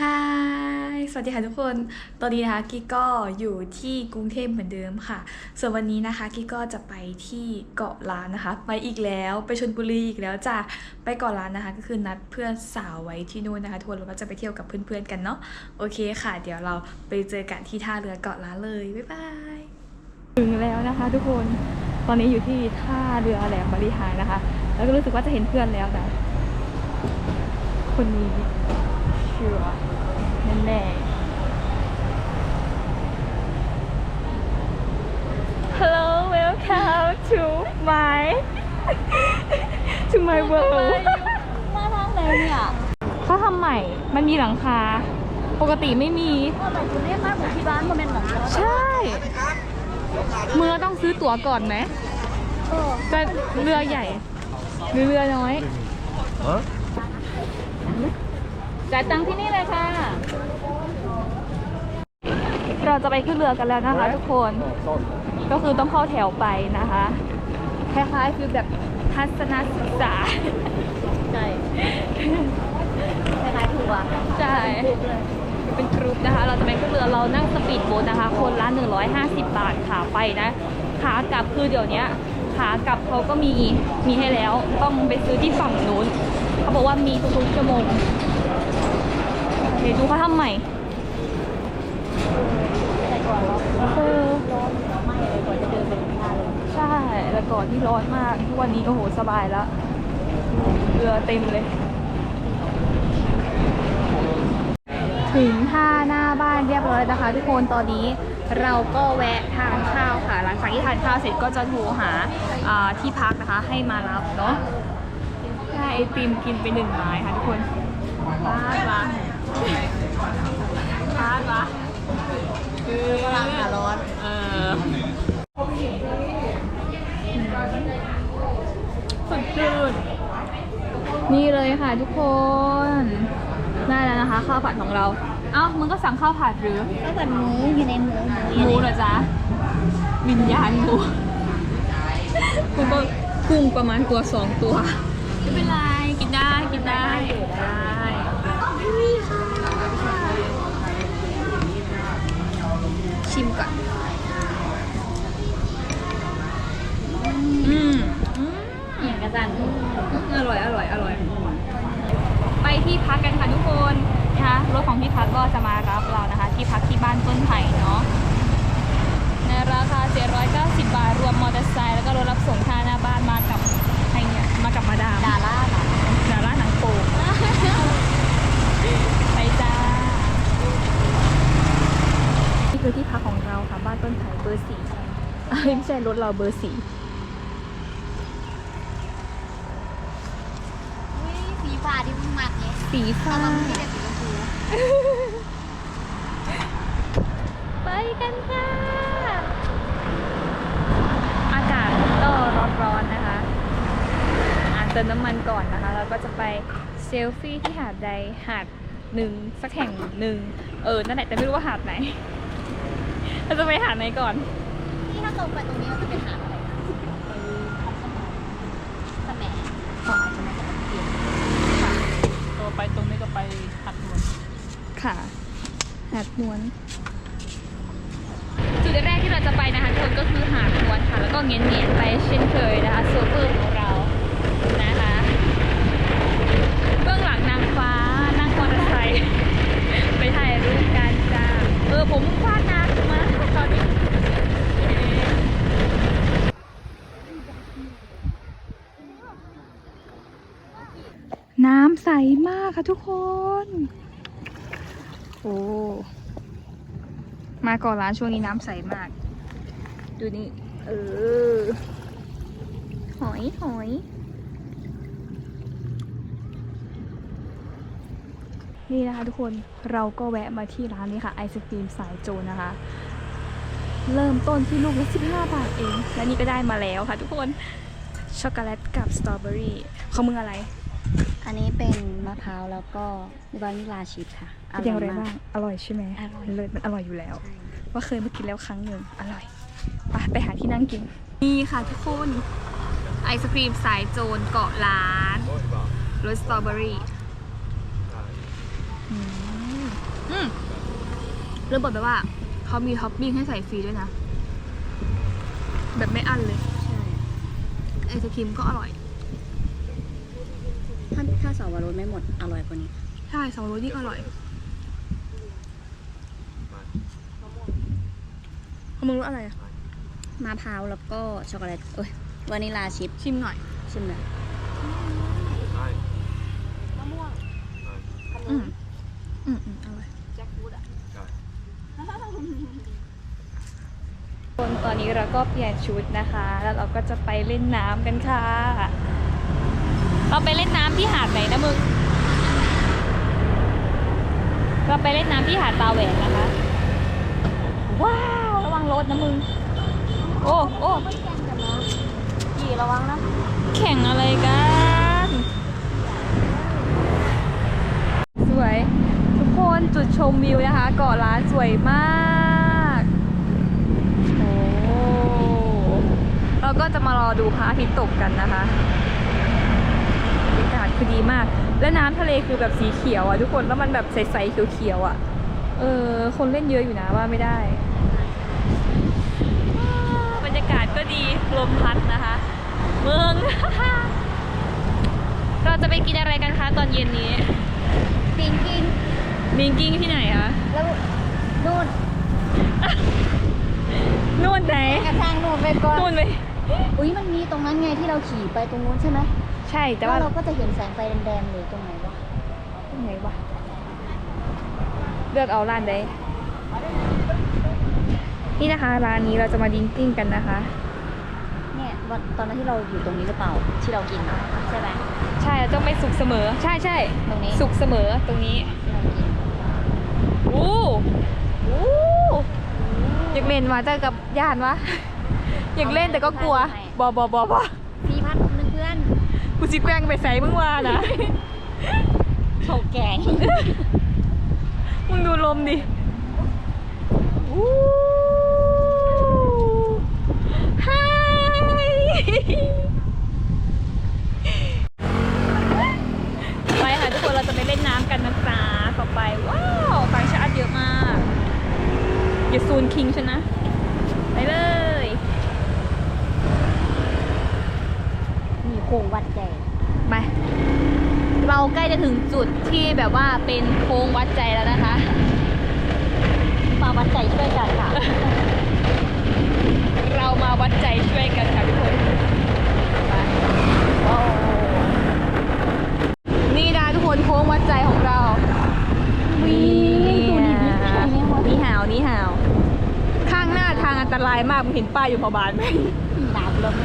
ฮายสวัสดีค่ะทุกคน ตอนนี้นะคะกิ๊กก็อยู่ที่กรุงเทพเหมือนเดิมค่ะ ส่วนวันนี้นะคะกิ๊กก็จะไปที่เกาะล้านนะคะ ไปอีกแล้วไปชลบุรีอีกแล้วจ้ะ ไปเกาะล้านนะคะ ก็คือนัดเพื่อนสาวไว้ที่นู่นนะคะทุกคนเราก็จะไปเที่ยวกับเพื่อนๆกันเนาะ โอเคค่ะ เดี๋ยวเราไปเจอกันที่ท่าเรือเกาะล้านเลย บ๊ายบาย ถึงแล้วนะคะ ทุกคน ตอนนี้อยู่ที่ท่าเรือแหลมบริหารนะคะ แล้วก็รู้สึกว่าจะเห็นเพื่อนแล้วนะ คนนี้ เชื่อแน่ๆ Hello welcome to my to my world มาทางไหนเนี่ยเขาทำใหม่ มันมีหลังคา ปกติไม่มี ว่าหมายถึงเรียกมากเหมือนที่บ้านมันเป็นหมองรถใช่ เมื่อต้องซื้อตั๋วก่อนไหมเออจะเรือใหญ่ หรือเรือน้อย จ่ายตังค์ที่นี่เลยค่ะ เราจะไปขึ้นเรือกันแล้วนะคะทุกคน ก็คือต้องเข้าแถวไปนะคะ คล้ายๆคือแบบทัศนศึกษา ใช่คล้ายๆทัวร์ใช่ เป็นกรุ๊ปนะคะ เราจะไปขึ้นเรือ เรานั่งสปีดโบ๊ทนะคะ คนละ 150 บาทขาไปนะ ขากลับคือเดี๋ยวเนี้ยขากลับเขาก็มี มีให้แล้ว ต้องไปซื้อที่ฝั่งนู้น เขาบอกว่ามีทุกๆชั่วโมง โอเคดูเขาทำใหม่แต่ก่อนเออร้อนไม่เลยกว่าจะเดินไปถึงท่าเลยใช่แต่ก่อนที่ร้อนมาก ทุกวันนี้โอ้โหสบายแล้วเรือเต็มเลย ถึงท่าหน้าบ้านเรียบร้อยนะคะ ทุกคนตอนนี้เราก็แวะทานข้าวค่ะ หลังจากที่ทานข้าวเสร็จก็จะโทรหาอ่าที่พักนะคะให้มารับเนาะได้ไอติมกินไปหนึ่งไม้ค่ะทุกคนบ้าน วะบ้านวะคือฝรั่งขาร้อนเออสดชื่นนี่เลยค่ะทุกคนได้แล้วนะคะ ข้าวผัดของเรา เอ้ามึงก็สั่งข้าวผัดหรือก็เหมือนหมูอยู่ในหมูหมูหมูเหรอจ๊ะวิญญาณหมูคุณก็กุ้งประมาณตัวสองตัว ไม่เป็นไร กินได้กินได้ ได้ ชิมก่อน อืมอืมอย่างกระจันอร่อย อร่อย อร่อย ไปที่พักกันค่ะทุกคนนะคะรถของที่พักก็จะมารับเรานะคะ ที่พักที่บ้านต้นไผ่เนาะในราคา 790 บาท รวมมอเตอร์ไซค์แล้วก็รถรับส่งท่าหน้าบ้านมากับใครเนี่ยมากับมาดามดาร่าค่ะดาราหนังโปงไปจ้า นี่ คือที่พักของเราค่ะ บ้านต้นไผ่เบอร์สี่เอ้ยไม่ใช่รถเราเบอร์สี่อุ้ยสีฟ้าที่มึงมักเนี่ยสีฟ้าแต่มันไม่ได้สีชมพูไปกันค่ะ อากาศก็ร้อนๆนะคะอ่านเติมน้ำมันก่อนนะคะ แล้วก็จะไปเซลฟี่ที่หาดใดหาดหนึ่งสักแห่งหนึ่งเออ นั่นแหละแต่ไม่รู้ว่าหาดไหน เราจะไปหาดไหนก่อน นี่ถ้าตรงไปตรงนี้มันจะเป็นหาดอะไรนะสแหมตัวไปตรงนี้ก็ไปหัดนวลค่ะหาดนวลจุดแรกที่เราจะไปนะคะทุกคนก็คือหาดนวลค่ะ แล้วก็เงียนเงียนๆไปเช่นเคยนะคะโซเฟอร์ของเรานะคะเบื้องหลังนางฟ้านั่งมอเตอร์ไซค์ไปถ่ายรูปกันจ้าเออผมฟาดน้ำมาตอนนี้น้ำใสมากค่ะทุกคน โอ้ มาก่อนร้านช่วงนี้น้ำใสมาก ดูนี่ เออ หอยหอย นี่นะคะทุกคนเราก็แวะมาที่ร้านนี้ค่ะ ไอศครีมสายโจรนะคะ เริ่มต้นที่ลูกละ15 บาทเอง และนี่ก็ได้มาแล้วค่ะทุกคน ช็อกโกแลตกับสตรอเบอรี่ของมึงอะไร อันนี้เป็นมะพร้าวแล้วก็วานิลาชีสค่ะเป็นอย่างไรบ้างอร่อยใช่ไหมอร่อยเลยมันอร่อยอยู่แล้ว ว่าเคยมากินแล้วครั้งหนึ่งอร่อย ไปไปหาที่นั่งกิน นี่ค่ะทุกคน ไอศครีมสายโจรเกาะล้านรสสตรอเบอรี่อืมแล้วบอกแบบว่าเขามีท็อปปิ้งให้ใส่ฟรีด้วยนะ แบบไม่อั้นเลย ใช่ ไอศครีมก็อร่อย ถ้าถ้าสาวรสไม่หมดอร่อยกว่านี้ ใช่สองรสยิ่งอร่อยของมึงรสอะไรอะมะพร้าวแล้วก็ช็อกโกแลตเอ้ยวานิลาชิพชิมหน่อย ชิมเลยอืมอืมอืมอร่อยคนตอนนี้เราก็เปลี่ยนชุดนะคะ แล้วเราก็จะไปเล่นน้ำกันค่ะ เราไปเล่นน้ำที่หาดไหนนะมึง เราไปเล่นน้ำที่หาดตาแหวนนะคะ ว้าว ระวังรถนะมึง โอ้โอ้กี่ระวังนะ แข่งอะไรกัน สวย ทุกคนจุดชมวิวนะคะเกาะล้านสวยมากโอ้เราก็จะมารอดูพระอาทิตย์ตกกันนะคะบรรยากาศคือดีมาก และน้ำทะเลคือแบบสีเขียวอะทุกคนแล้วมันแบบใสๆเขียวๆอะเออคนเล่นเยอะอยู่นะว่าไม่ได้ว้าวบรรยากาศก็ดีลมพัดนะคะ เมือง เราจะไปกินอะไรกันคะตอนเย็นนี้ปิงกินมิงกิ้งที่ไหนคะแล้วนู่นนู่นไหนกระทางนู่นไปก่อนนู่นไปอุ้ยมันมีตรงนั้นไงที่เราขี่ไปตรงนู้นใช่ไหม ใช่แต่แล้วว่าเราก็จะเห็นแสงไฟแดงๆเลยตรงไหนวะตรงไหนวะเลือกเอาร้านใดนี่นะคะร้านนี้เราจะมาดิ้งกิ้งกันนะคะเนี่ยวันตอนนั้นที่เราอยู่ตรงนี้หรือเปล่าที่เรากินอะใช่ไหมใช่เราต้องไม่สุกเสมอ ใช่ใช่ตรงนี้สุกเสมอตรงนี้ที่เรากินอู้อู้อยากเล่นมาเจอกับญาติวะอยากเล่นแต่ก็กลัวบอบอบอบอ พี่พัดนึงเพื่อน กูจิแกล้งไปใส่มึงว่านะเขาแกงมึงดูลมดิอู้ไฮไปค่ะทุกคนเราจะไปเล่นน้ำกันนะจ๊ะต่อไป ว้าวต่างชาติเยอะมากอย่าซูนคิงฉันนะ ไปเลย มีโค้งวัดใจไปเราใกล้จะถึงจุดที่แบบว่าเป็นโค้งวัดใจแล้วนะคะมาวัดใจช่วยกันค่ะ เรามาวัดใจช่วยกันค่ะทุกคนไปนี่นะทุกคนโค้งวัดใจของเราวิ่งตัวนี้วิ่งใช่ไหมวะนี่หาวนี่หาว ข้างหน้าทางอันตรายมากมึงเห็นป้ายอยู่พอบานไหมหนาวลม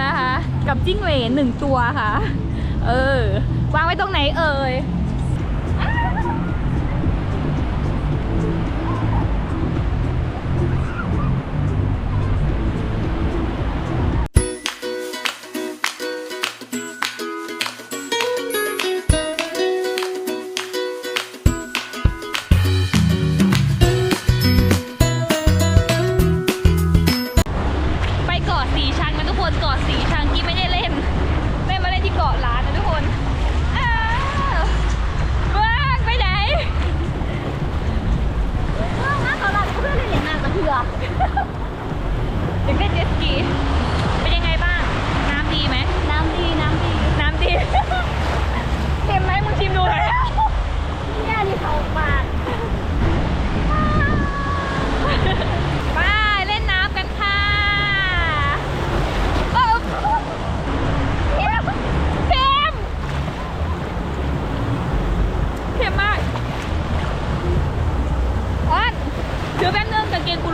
นน้ำกันนะคะ กับจิ้งเหลนหนึ่งตัวค่ะ เออ วางไว้ตรงไหนเอ่ย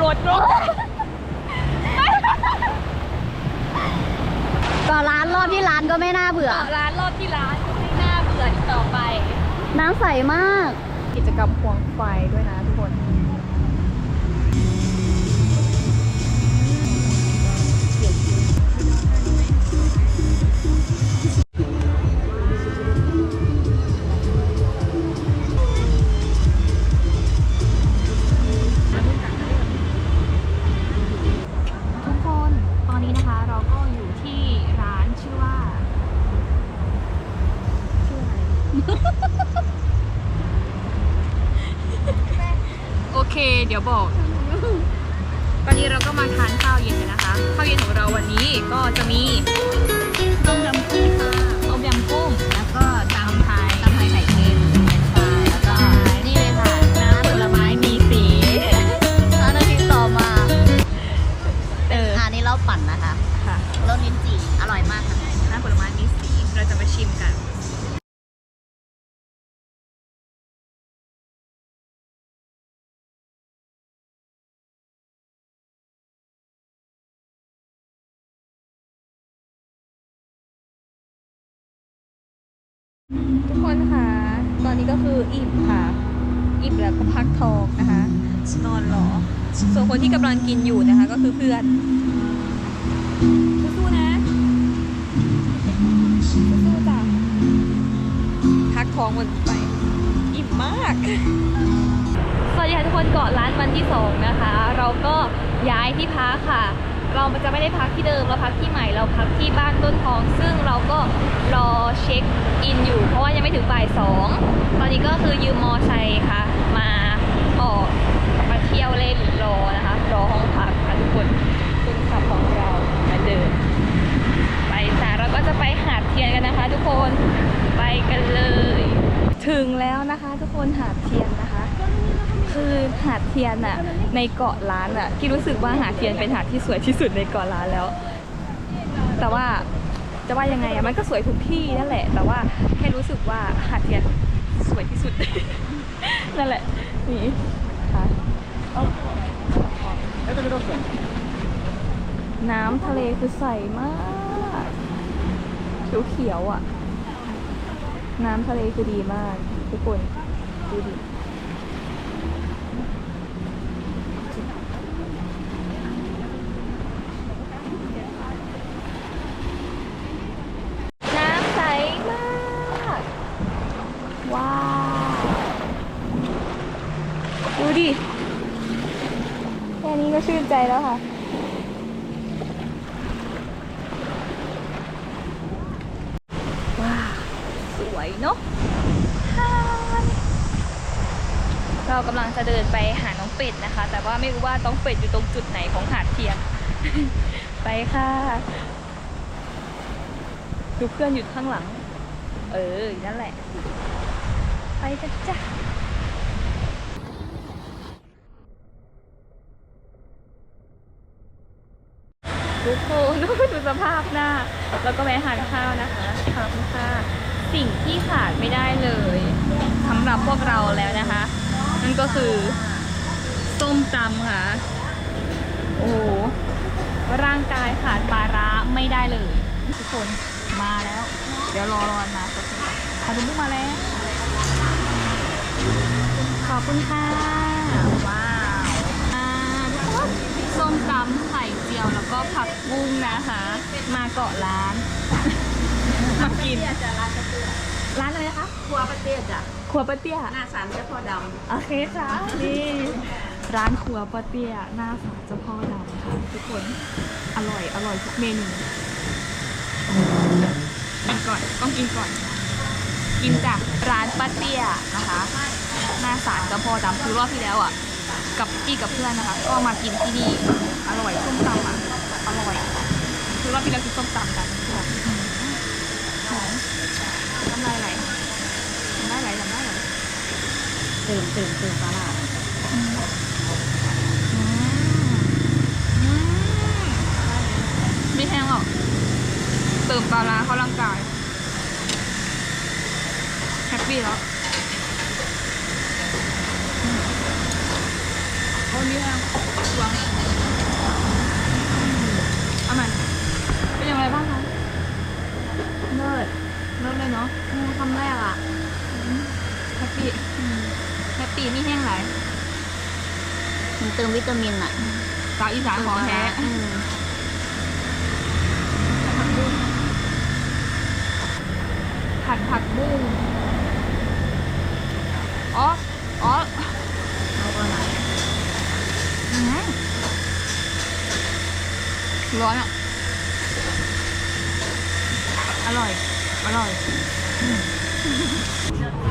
กางเกงกูโหลดลงก็ร้านรอบที่ร้านก็ไม่น่าเบื่อร้านรอบที่ร้านไม่น่าเบื่ออีกต่อไป น้ำใสมาก กิจกรรมควงไฟด้วยนะทุก นี้เราปั่นนะคะค่ะรสลิ้นจี่อร่อยมากค่ะน้ำผลไม้มีสีเราจะมาชิมกัน ทุกคนค่ะ ตอนนี้ก็คืออิ่มค่ะ อิ่มแล้วก็พักทองนะคะ นอนรอ ส่วนคนที่กำลังกินอยู่นะคะ ก็คือเพื่อน วันไป อิ่มมาก สวัสดีค่ะทุกคนเกาะร้านวันที่สองนะคะ เราก็ย้ายที่พักค่ะ เราจะไม่ได้พักที่เดิมเราพักที่ใหม่เราพักที่บ้านต้นทอง ซึ่งเราก็รอเช็คอินอยู่ เพราะว่ายังไม่ถึงบ่ายสองตอนนี้ก็คือยืมมอไซค์ค่ะ มาออกมาเที่ยวเล่นรอนะคะ รอห้องพักค่ะทุกคนคุณขับของเรามาเดินไปจ้ะเราก็จะไปหาดเทียนกันนะคะ ทุกคนไปกันเลย ถึงแล้วนะคะ ทุกคนหาดเทียนนะคะ คือหาดเทียนอะในเกาะล้านอะที่รู้สึกว่าหาดเทียนเป็นหาดที่สวยที่สุดในเกาะล้านแล้ว แต่ว่าจะว่ายังไงอะมันก็สวยทุกที่นั่นแหละ แต่ว่าแค่รู้สึกว่าหาดเทียนสวยที่สุด นั่นแหละนี่ค่ะน้ำทะเลคือใสมากเขียวๆอะ น้ำทะเลคือดีมาก ทุกคนดูดิน้ำใสมาก ว้าว ดูดิ แค่นี้ก็ชื่นใจแล้วค่ะ ว้าว สวยเนาะฮ่าย เรากำลังจะเดินไปหาน้องเป็ดนะคะ แต่ว่าไม่รู้ว่าน้องเป็ดอยู่ตรงจุดไหนของหาดเทียนไปค่ะดูเพื่อนอยู่ข้างหลัง เออ นั่นแหละ ไปกันจ้ะทุกคนดูสภาพหน้า แล้วก็แวะทานข้าวนะคะขอบคุณค่ะสิ่งที่ขาดไม่ได้เลยสำหรับพวกเราแล้วนะคะ นั่นก็คือส้มตำค่ะ โอ้โหร่างกายขาดปลาร้าไม่ได้เลย ทุกคนมาแล้ว เดี๋ยวรอรอนมาสักครู่ขนมมุกมาแล้ว ขอบคุณค่ะ ว้าวอ่าทุกคนส้มตำไข่เจียวแล้วก็ผักบุ้งนะคะ มาเกาะร้าน มากินจะร้านกระเตื้อร้านอะไรนะคะครัวประเตี้ยจ้ะค รัวป้าเตี้ย หน้าสารเจ้าพ่อดโอเคค่ะ นี่ร้านครัวป้าเตี้ย หน้าศาลเจ้าพ่อดำค่ะทุกคน อร่อย อร่อยทุกเมนูกินก่อน ต้องกินก่อน กินจากร้านป้าเตี้ยนะคะ หน้าศาลเจ้าพ่อดำคือรอบที่แล้วอะ กับพี่กับเพื่อนนะคะ ก็มากินที่นี่ อร่อยส้มตำอะ อร่อยคือรอบที่แล้วกินส้มตำกันแบบหอม ตื่นตื่นตื่นปลาร้าไม่แห้งหรอก เติมปลาร้าเข้าร่างกาย แฮปปี้แล้วโอ้นี่แห้งวางเอาใหม่เป็นอย่างไรบ้างคะเลิศเริ่มเลยเนาะอืมคำแรกอะแฮปปี้แฮ ปีนี่แห้งไหลายมันเติมวิตามินอะสาวอีสานของแท้อืมผัดผักบุ้งอ๋อ อ๋อเอาไปไหนอืมร้อนอะ อร่อย อร่อย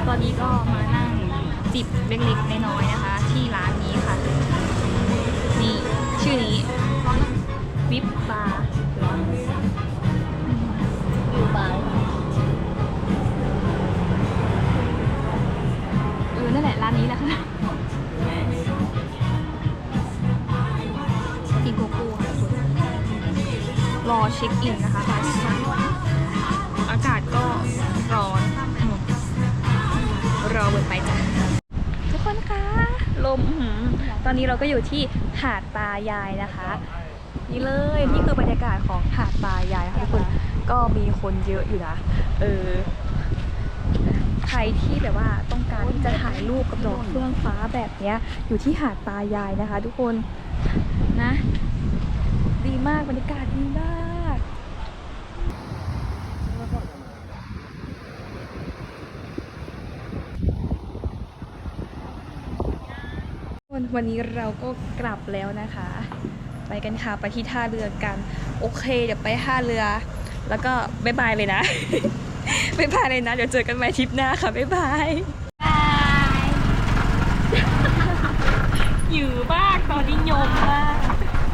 ตอนนี้ก็มาหนั่ง จิบเล็กๆน้อยๆนะคะ ที่ร้านนี้ค่ะ นี่ชื่อนี้วิปบาร์อยู่ปลาเออนั่นแหละร้านนี้แหละค่ะกินโกโก้ค่ะทุกคนรอเช็คอินนะคะบ่ายสามอากาศก็ร้อนรอเบินไปจ้ะ มตอนนี้เราก็อยู่ที่หาดตายายนะคะ นี่เลยนี่คือบรรยากาศของหาดตายายค่ะทุกคนก็มีคนเยอะอยู่นะเออใครที่แบบว่าต้องการที่จะถ่ายรูปกับดอกเฟื่องฟ้าแบบเนี้ย อยู่ที่หาดตายายนะคะ ทุกคนนะ ดีมากบรรยากาศดีมาก วันวันนี้เราก็กลับแล้วนะคะ ไปกันค่ะไปที่ท่าเรือกัน โอเค เดี๋ยวไปท่าเรือ แล้วก็บ๊ายบายเลยนะ บ๊ายบายเลยนะ เดี๋ยวเจอกันใหม่ทริปหน้าค่ะ บ๊ายบายอยู่บ้างตอนนี้ยมมาก